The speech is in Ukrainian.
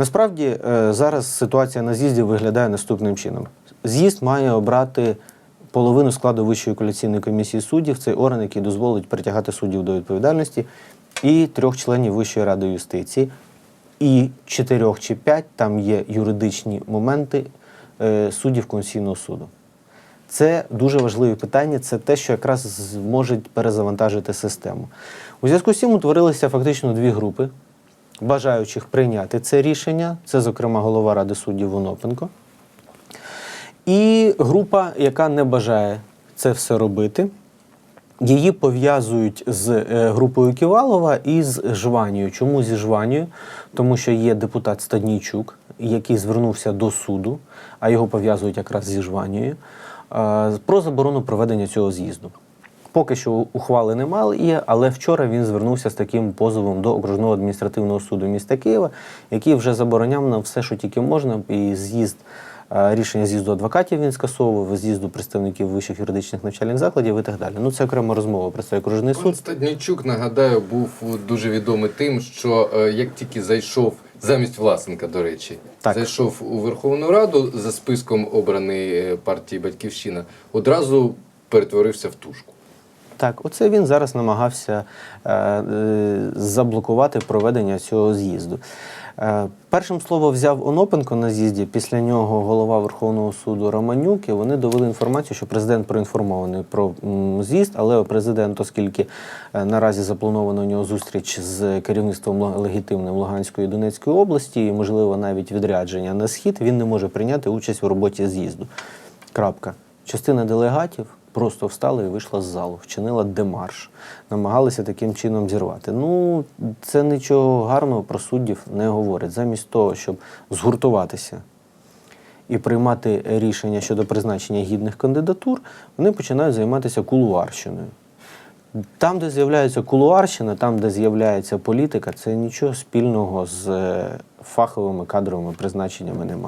Насправді е, зараз ситуація на з'їзді виглядає наступним чином: з'їзд має обрати половину складу Вищої коаліційної комісії суддів, цей орган, який дозволить притягати суддів до відповідальності, і трьох членів Вищої ради юстиції, і чотирьох чи п'ять там є юридичні моменти е, суддів Конституційного суду. Це дуже важливі питання, це те, що якраз зможе перезавантажити систему. У зв'язку з цим утворилися фактично дві групи бажаючих прийняти це рішення. Це, зокрема, голова Ради суддів Онопенко. І група, яка не бажає це все робити. Її пов'язують з е, групою Ківалова і з Жванією. Чому зі Жванією? Тому що є депутат Стаднійчук, який звернувся до суду, а його пов'язують якраз зі Жванією, е, про заборону проведення цього з'їзду. Поки що ухвали немає, але вчора він звернувся з таким позовом до окружного адміністративного суду міста Києва, який вже забороняв на все, що тільки можна, і з'їзд. е, Рішення з'їзду адвокатів він скасовував, з'їзду представників вищих юридичних навчальних закладів і так далі. Ну це окрема розмова про це окружний суд. Стаднійчук, нагадаю, був дуже відомий тим, що е, як тільки зайшов замість Власенка, до речі, Так. зайшов у Верховну Раду за списком обраної е, партії Батьківщина, одразу перетворився в тушку. Так, оце він зараз намагався е, е, заблокувати проведення цього з'їзду. Е, першим слово взяв Онопенко на з'їзді. Після нього голова Верховного суду Романюк. І вони довели інформацію, що президент проінформований про з'їзд, але президент, оскільки наразі запланована у нього зустріч з керівництвом легітимним Луганської і Донецької області, і можливо навіть відрядження на схід, він не може прийняти участь у роботі з'їзду. Крапка. Частина делегатів просто встала і вийшла з залу, вчинила демарш, намагалися таким чином зірвати. Ну, це нічого гарного про суддів не говорить. Замість того, щоб згуртуватися і приймати рішення щодо призначення гідних кандидатур, вони починають займатися кулуарщиною. Там, де з'являється кулуарщина, там, де з'являється політика, це нічого спільного з е, фаховими кадровими призначеннями немає.